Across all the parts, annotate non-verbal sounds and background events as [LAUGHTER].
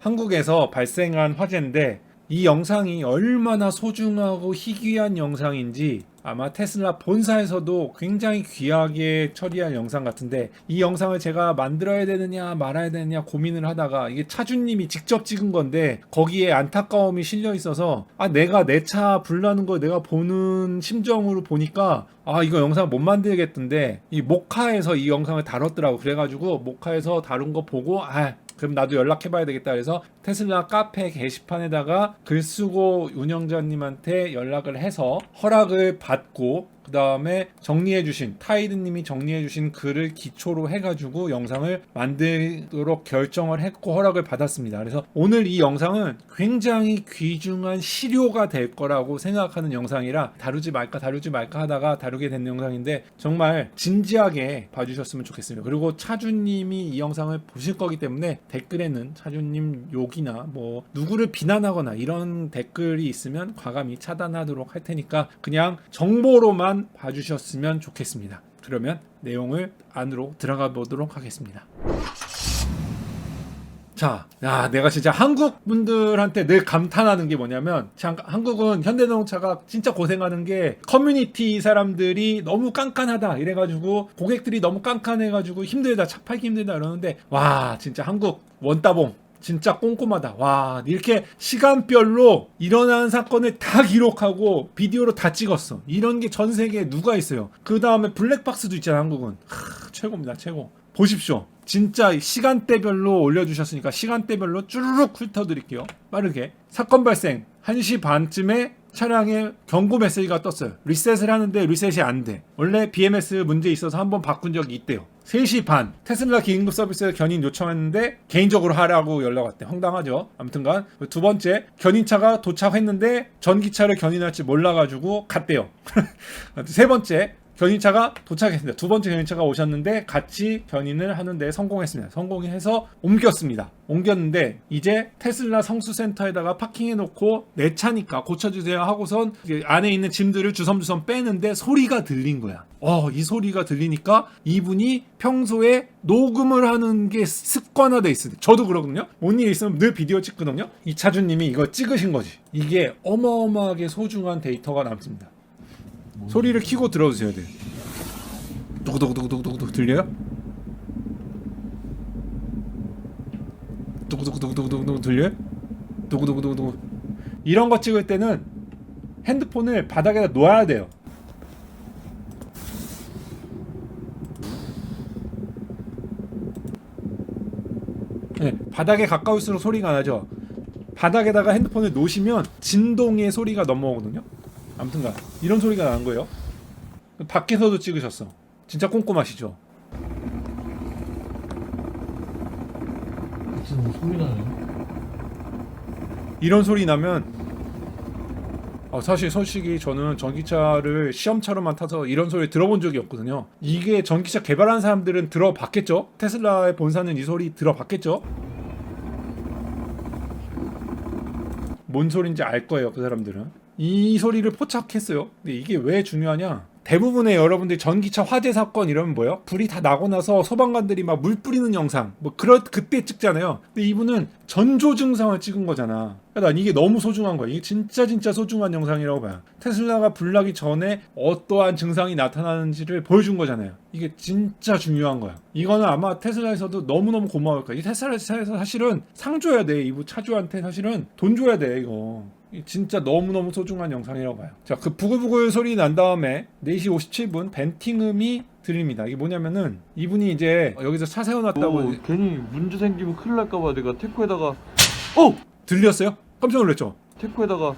한국에서 발생한 화재인데 이 영상이 얼마나 소중하고 희귀한 영상인지 아마 테슬라 본사에서도 굉장히 귀하게 처리한 영상 같은데 이 영상을 제가 만들어야 되느냐 말아야 되느냐 고민을 하다가 이게 차주님이 직접 찍은 건데 거기에 안타까움이 실려 있어서 아 내가 내 차 불나는 거 내가 보는 심정으로 보니까 아 이거 영상 못 만들겠던데 이 모카에서 이 영상을 다뤘더라고. 그래가지고 모카에서 다룬 거 보고 아 그럼 나도 연락해봐야 되겠다. 그래서 테슬라 카페 게시판에다가 글 쓰고 운영자님한테 연락을 해서 허락을 받고 그 다음에 정리해주신 타이드님이 정리해주신 글을 기초로 해가지고 영상을 만들도록 결정을 했고 허락을 받았습니다. 그래서 오늘 이 영상은 굉장히 귀중한 시료가 될 거라고 생각하는 영상이라 다루지 말까 다루지 말까 하다가 다루게 된 영상인데 정말 진지하게 봐주셨으면 좋겠습니다. 그리고 차주님이 이 영상을 보실 거기 때문에 댓글에는 차주님 욕이나 뭐 누구를 비난하거나 이런 댓글이 있으면 과감히 차단하도록 할 테니까 그냥 정보로만 봐주셨으면 좋겠습니다. 그러면 내용을 안으로 들어가 보도록 하겠습니다. 자, 야, 내가 진짜 한국 분들한테 늘 감탄하는 게 뭐냐면, 참, 한국은 현대자동차가 진짜 고생하는 게 커뮤니티 사람들이 너무 깐깐하다 이래가지고 고객들이 너무 깐깐해가지고 힘들다, 차 팔기 힘들다 이러는데, 와, 진짜 한국 원따봉. 진짜 꼼꼼하다. 와, 이렇게 시간별로 일어난 사건을 다 기록하고 비디오로 다 찍었어. 이런 게 전 세계에 누가 있어요. 그 다음에 블랙박스도 있잖아, 한국은. 하, 최고입니다, 최고. 보십시오. 진짜 시간대별로 올려주셨으니까 시간대별로 쭈르륵 훑어드릴게요. 빠르게. 사건 발생 1시 반쯤에 차량에 경고 메시지가 떴어요. 리셋을 하는데 리셋이 안 돼. 원래 BMS 문제 있어서 한번 바꾼 적이 있대요. 3시 반 테슬라 기능급 서비스 견인 요청했는데 개인적으로 하라고 연락 왔대. 황당하죠. 아무튼간 두 번째 견인차가 도착했는데 전기차를 견인할지 몰라가지고 갔대요. [LAUGHS] 세 번째 견인차가 도착했습니다. 두 번째 견인차가 오셨는데 같이 견인을 하는데 성공했습니다. 성공해서 옮겼습니다. 옮겼는데 이제 테슬라 성수센터에다가 파킹해놓고 내 차니까 고쳐주세요 하고선 안에 있는 짐들을 주섬주섬 빼는데 소리가 들린 거야. 어, 이 소리가 들리니까 이분이 평소에 녹음을 하는 게 습관화돼 있어요. 저도 그러거든요. 뭔 일 있으면 늘 비디오 찍거든요. 이 차주님이 이거 찍으신 거지. 이게 어마어마하게 소중한 데이터가 남습니다. 소리를 키고 들어주셔야 돼요. 두구두구두구두구 들려요? 두구두구두구두구 들려요? 두구두구두구 이런 거 찍을 때는 핸드폰을 바닥에다 놓아야 돼요. 네, 바닥에 가까울수록 소리가 나죠. 바닥에다가 핸드폰을 놓으시면 진동의 소리가 넘어오거든요. 아무튼간 이런 소리가 나는 거예요. 밖에서도 찍으셨어. 진짜 꼼꼼하시죠. 무슨 뭐 소리 나네. 이런 소리 나면 어, 사실 솔직히 저는 전기차를 시험차로만 타서 이런 소리 들어본 적이 없거든요. 이게 전기차 개발한 사람들은 들어봤겠죠? 테슬라의 본사는 이 소리 들어봤겠죠? 뭔 소리인지 알 거예요, 그 사람들은. 이 소리를 포착했어요. 근데 이게 왜 중요하냐? 대부분의 여러분들이 전기차 화재 사건 이러면 뭐요? 불이 다 나고 나서 소방관들이 막 물 뿌리는 영상 뭐 그럴 그때 찍잖아요. 근데 이분은 전조 증상을 찍은 거잖아. 그러니까 난 이게 너무 소중한 거야. 이게 진짜 진짜 소중한 영상이라고 봐요. 테슬라가 불나기 전에 어떠한 증상이 나타나는지를 보여준 거잖아요. 이게 진짜 중요한 거야. 이거는 아마 테슬라에서도 너무너무 고마울 거야. 이 테슬라에서 사실은 상 줘야 돼. 이부 차주한테 사실은 돈 줘야 돼, 이거. 이 진짜 너무너무 소중한 영상이라고 봐요. 자, 그 부글부글 소리 난 다음에 4시 57분 벤팅음이 들립니다. 이게 뭐냐면은 이분이 이제 여기서 차 세워놨다고 오, 괜히 문제 생기면 큰일 날까봐 내가 테크에다가 어! 들렸어요? 깜짝 놀랐죠? 테크에다가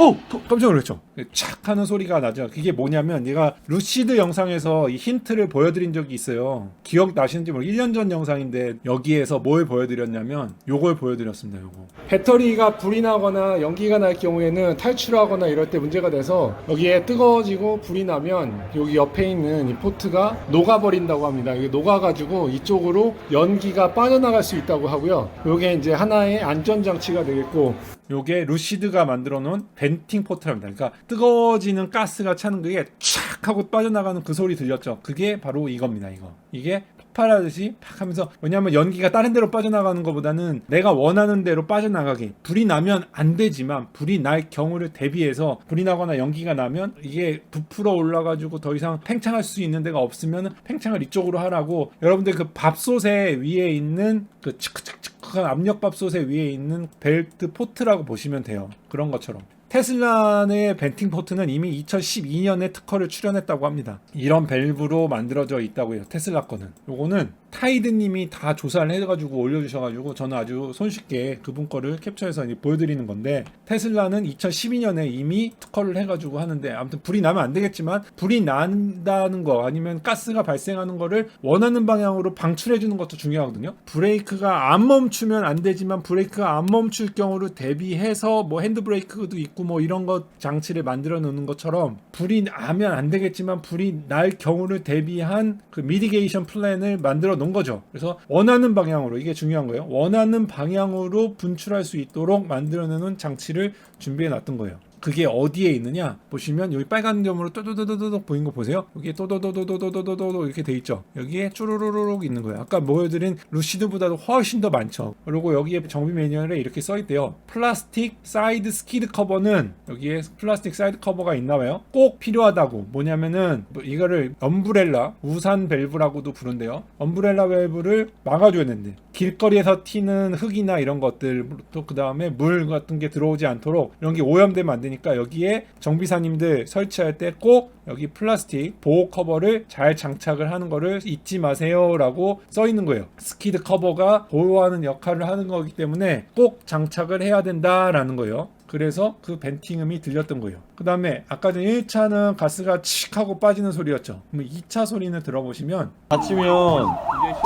어! 더- 깜짝 놀랐죠? 착 하는 소리가 나죠. 그게 뭐냐면 얘가 루시드 영상에서 이 힌트를 보여드린 적이 있어요. 기억 나시는지 모르 1년 전 영상인데 여기에서 뭘 보여드렸냐면 요걸 보여드렸습니다. 요거. 배터리가 불이 나거나 연기가 날 경우에는 탈출하거나 이럴 때 문제가 돼서 여기에 뜨거워지고 불이 나면 여기 옆에 있는 이 포트가 녹아버린다고 합니다. 이게 녹아가지고 이쪽으로 연기가 빠져나갈 수 있다고 하고요. 요게 이제 하나의 안전장치가 되겠고 요게 루시드가 만들어 놓은 벤팅 포트랍니다. 그러니까 뜨거워지는 가스가 차는 그게 촥 하고 빠져나가는 그 소리 들렸죠. 그게 바로 이겁니다. 이거. 이게 폭발하듯이 팍 하면서 왜냐하면 연기가 다른 데로 빠져나가는 것보다는 내가 원하는 대로 빠져나가게 불이 나면 안 되지만 불이 날 경우를 대비해서 불이 나거나 연기가 나면 이게 부풀어 올라가지고 더 이상 팽창할 수 있는 데가 없으면 팽창을 이쪽으로 하라고 여러분들 그 밥솥에 위에 있는 그 치크치크 치크한 압력밥솥에 위에 있는 벨트 포트라고 보시면 돼요 그런 것처럼 테슬라의 벤팅 포트는 이미 2012년에 특허를 출연했다고 합니다. 이런 밸브로 만들어져 있다고 해요. 테슬라 거는. 요거는 타이드님이 다 조사를 해가지고 올려주셔가지고 저는 아주 손쉽게 그분 거를 캡처해서 보여드리는 건데 테슬라는 2012년에 이미 특허를 해가지고 하는데 아무튼 불이 나면 안 되겠지만 불이 난다는 거 아니면 가스가 발생하는 거를 원하는 방향으로 방출해주는 것도 중요하거든요. 브레이크가 안 멈추면 안 되지만 브레이크가 안 멈출 경우를 대비해서 뭐 핸드브레이크도 있고 뭐 이런 것 장치를 만들어 놓는 것처럼 불이 나면 안 되겠지만 불이 날 경우를 대비한 그 미디게이션 플랜을 만들어 놓은 거죠. 그래서 원하는 방향으로 이게 중요한 거예요. 원하는 방향으로 분출할 수 있도록 만들어 놓은 장치를 준비해 놨던 거예요. 그게 어디에 있느냐? 보시면 여기 빨간 점으로 또도도도도도 보인 거 보세요. 여기 또도도도도도도도도 이렇게 돼 있죠? 여기에 쭈루루루룩 있는 거예요. 아까 보여드린 루시드보다도 훨씬 더 많죠? 그리고 여기에 정비 매뉴얼에 이렇게 써 있대요. 플라스틱 사이드 스키드 커버는 여기에 플라스틱 사이드 커버가 있나 봐요. 꼭 필요하다고. 뭐냐면은 뭐 이거를 엄브렐라 우산 밸브라고도 부른대요. 엄브렐라 밸브를 막아줘야 되는데 길거리에서 튀는 흙이나 이런 것들 또 그 다음에 물 같은 게 들어오지 않도록 이런 게 오염되면 안 되니까 여기에 정비사님들 설치할 때 꼭 여기 플라스틱 보호 커버를 잘 장착을 하는 거를 잊지 마세요라고 써 있는 거예요. 스키드 커버가 보호하는 역할을 하는 거기 때문에 꼭 장착을 해야 된다라는 거예요. 그래서 그 벤팅음이 들렸던 거예요. 그 다음에 아까 전 1차는 가스가 칙 하고 빠지는 소리였죠. 그럼 2차 소리는 들어보시면 다치면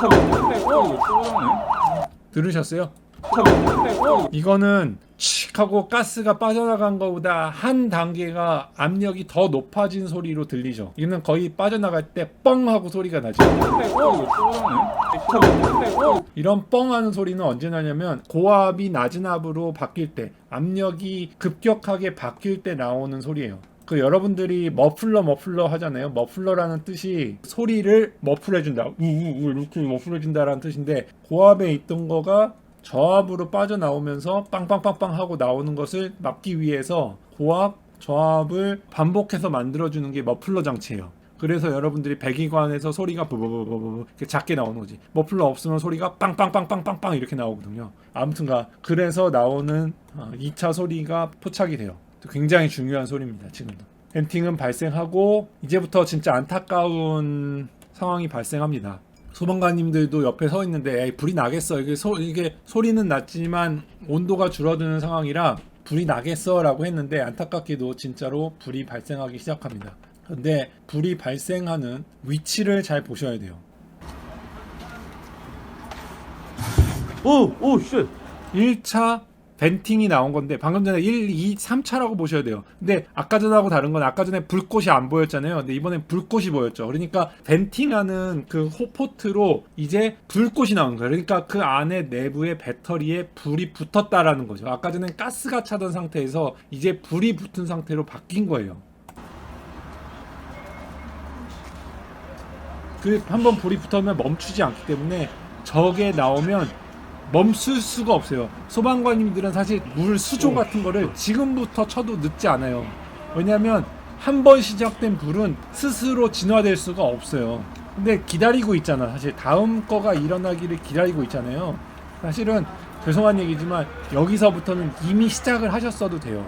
차 떼고 이거 쏘라네. 들으셨어요? 이거는 칙 하고 가스가 빠져나간 것보다 한 단계가 압력이 더 높아진 소리로 들리죠. 이는 거의 빠져나갈 때 뻥 하고 소리가 나죠. 이런 뻥 하는 소리는 언제 나냐면 고압이 낮은 압으로 바뀔 때 압력이 급격하게 바뀔 때 나오는 소리예요. 그 여러분들이 머플러 머플러 하잖아요. 머플러라는 뜻이 소리를 머플해준다. 우우우 이렇게 머플해준다라는 뜻인데 고압에 있던 거가 저압으로 빠져나오면서 빵빵빵빵 하고 나오는 것을 막기 위해서 고압 저압을 반복해서 만들어주는 게 머플러 장치예요. 그래서 여러분들이 배기관에서 소리가 부부부부부 이렇게 작게 나오는 거지. 머플러 없으면 소리가 빵빵빵빵빵빵 이렇게 나오거든요. 아무튼가 그래서 나오는 2차 소리가 포착이 돼요. 굉장히 중요한 소리입니다. 지금도. 벤팅은 발생하고 이제부터 진짜 안타까운 상황이 발생합니다. 소방관님들도 옆에 서 있는데 에이, 불이 나겠어. 이게 소 이게 소리는 났지만 온도가 줄어드는 상황이라 불이 나겠어 라고 했는데 안타깝게도 진짜로 불이 발생하기 시작합니다. 근데 불이 발생하는 위치를 잘 보셔야 돼요. 오오 쉣. 1차 벤팅이 나온 건데 방금 전에 1, 2, 3차라고 보셔야 돼요. 근데 아까 전하고 다른 건 아까 전에 불꽃이 안 보였잖아요. 근데 이번엔 불꽃이 보였죠. 그러니까 벤팅하는 그 호포트로 이제 불꽃이 나오는 거예요. 그러니까 그 안에 내부의 배터리에 불이 붙었다라는 거죠. 아까 전엔 가스가 차던 상태에서 이제 불이 붙은 상태로 바뀐 거예요. 그 한번 불이 붙으면 멈추지 않기 때문에 저게 나오면 멈출 수가 없어요. 소방관님들은 사실 물 수조 같은 거를 지금부터 쳐도 늦지 않아요. 왜냐하면 한 번 시작된 불은 스스로 진화될 수가 없어요. 근데 기다리고 있잖아. 사실 다음 거가 일어나기를 기다리고 있잖아요. 사실은 죄송한 얘기지만 여기서부터는 이미 시작을 하셨어도 돼요.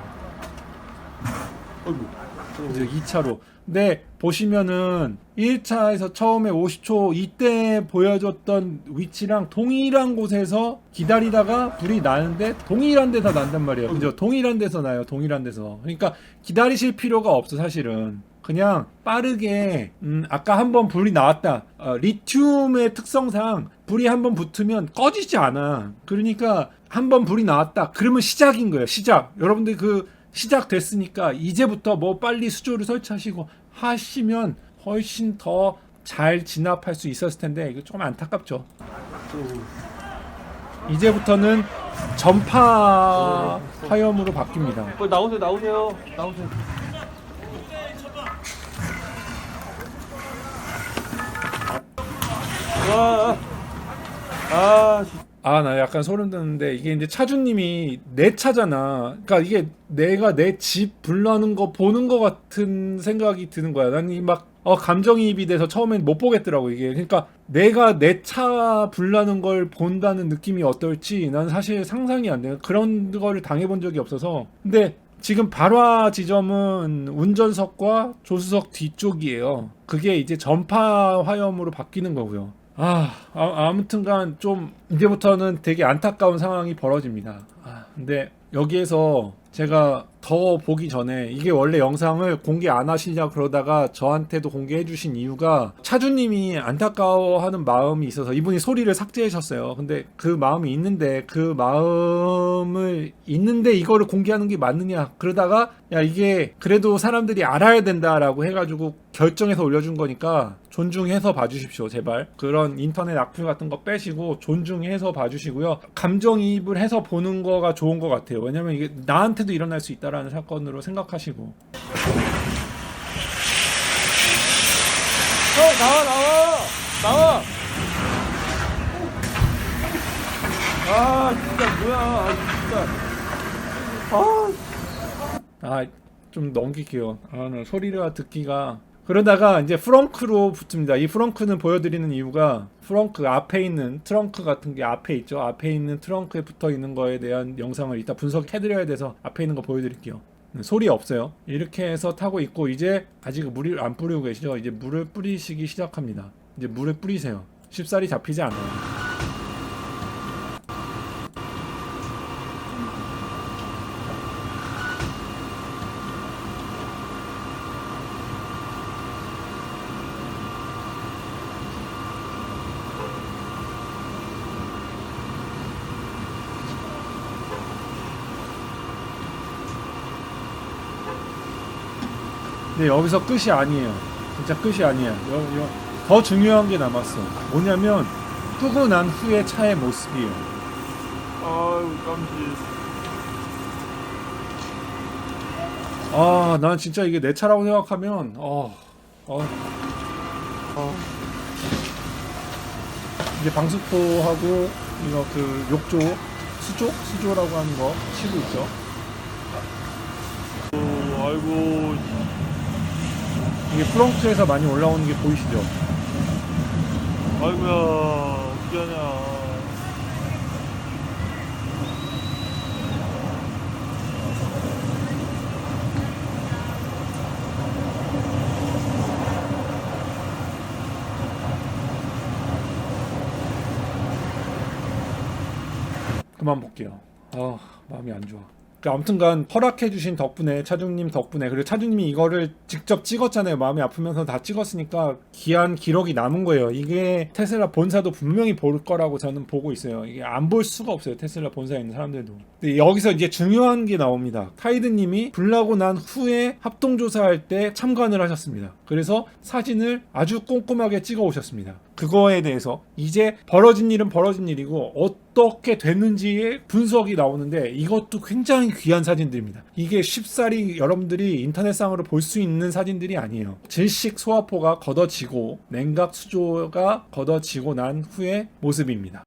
[LAUGHS] 아이고. 이제 2차로. 근데 보시면은 1차에서 처음에 50초 이때 보여줬던 위치랑 동일한 곳에서 기다리다가 불이 나는데 동일한 데서 난단 말이에요. 그죠? 동일한 데서 나요. 동일한 데서. 그러니까 기다리실 필요가 없어 사실은. 그냥 빠르게 음, 아까 한번 불이 나왔다. 어, 리튬의 특성상 불이 한번 붙으면 꺼지지 않아. 그러니까 한번 불이 나왔다. 그러면 시작인 거예요. 시작. 여러분들 그 시작됐으니까 이제부터 뭐 빨리 수조를 설치하시고 하시면 훨씬 더 잘 진압할 수 있었을 텐데 이거 조금 안타깝죠. 이제부터는 전파 화염으로 바뀝니다. 빨리 나오세요 나오세요 나오세요. 와. 아, 씨. 아, 나 약간 소름 돋는데 이게 이제 차주님이 내 차잖아. 그러니까 이게 내가 내 집 불나는 거 보는 거 같은 생각이 드는 거야. 난 이 막 어, 감정이입이 돼서 처음엔 못 보겠더라고 이게. 그러니까 내가 내 차 불나는 걸 본다는 느낌이 어떨지 난 사실 상상이 안 돼. 그런 거를 당해본 적이 없어서. 근데 지금 발화 지점은 운전석과 조수석 뒤쪽이에요. 그게 이제 전파 화염으로 바뀌는 거고요. 아, 아 아무튼간 좀 이제부터는 되게 안타까운 상황이 벌어집니다. 아, 근데 여기에서 제가 더 보기 전에 이게 원래 영상을 공개 안 하시냐 그러다가 저한테도 공개해 주신 이유가 차주님이 안타까워하는 마음이 있어서 이분이 소리를 삭제하셨어요. 근데 그 마음이 있는데 그 마음을 있는데 이거를 공개하는 게 맞느냐 그러다가 야 이게 그래도 사람들이 알아야 된다라고 해가지고 결정해서 올려준 거니까 존중해서 봐주십시오 제발 그런 인터넷 악플 같은 거 빼시고 존중해서 봐주시고요 감정이입을 해서 보는 거가 좋은 것 같아요 왜냐면 이게 나한테도 일어날 수 있다라는 사건으로 생각하시고 형, 나와, 나와! 나와! 아, 진짜 뭐야. 아, 진짜. 아, 아좀 넘길게요 아, 나 소리가 듣기가 그러다가 이제 프렁크로 붙습니다. 이 프렁크는 보여드리는 이유가 프렁크 앞에 있는 트렁크 같은 게 앞에 있죠. 앞에 있는 트렁크에 붙어 있는 거에 대한 영상을 이따 분석해드려야 돼서 앞에 있는 거 보여드릴게요. 네, 소리 없어요. 이렇게 해서 타고 있고 이제 아직 물을 안 뿌리고 계시죠? 이제 물을 뿌리시기 시작합니다. 이제 물을 뿌리세요. 쉽사리 잡히지 않아요 근데 여기서 끝이 아니에요. 진짜 끝이 아니야. 여, 여, 더 중요한 게 남았어. 뭐냐면 끄고 난 후에 차의 모습이에요. 아유, 깜지. 아, 난 진짜 이게 내 차라고 생각하면 어, 어, 어. 이제 방수포하고 이거 그 욕조 수조 수조라고 하는 거 치고 있죠. 오, 아이고. 이게 프렁트에서 많이 올라오는 게 보이시죠? 아이고야. 어떻게 하냐. 그만 볼게요. 아 마음이 안 좋아. 그 아무튼간 허락해주신 덕분에 차주님 덕분에 그리고 차주님이 이거를 직접 찍었잖아요. 마음이 아프면서 다 찍었으니까 귀한 기록이 남은 거예요. 이게 테슬라 본사도 분명히 볼 거라고 저는 보고 있어요. 이게 안 볼 수가 없어요. 테슬라 본사에 있는 사람들도. 근데 여기서 이제 중요한 게 나옵니다. 타이드님이 불나고 난 후에 합동조사할 때 참관을 하셨습니다. 그래서 사진을 아주 꼼꼼하게 찍어 오셨습니다. 그거에 대해서 이제 벌어진 일은 벌어진 일이고 어떻게 됐는지의 분석이 나오는데 이것도 굉장히 귀한 사진들입니다. 이게 쉽사리 여러분들이 인터넷상으로 볼 수 있는 사진들이 아니에요. 질식 소화포가 걷어지고 냉각 수조가 걷어지고 난 후의 모습입니다.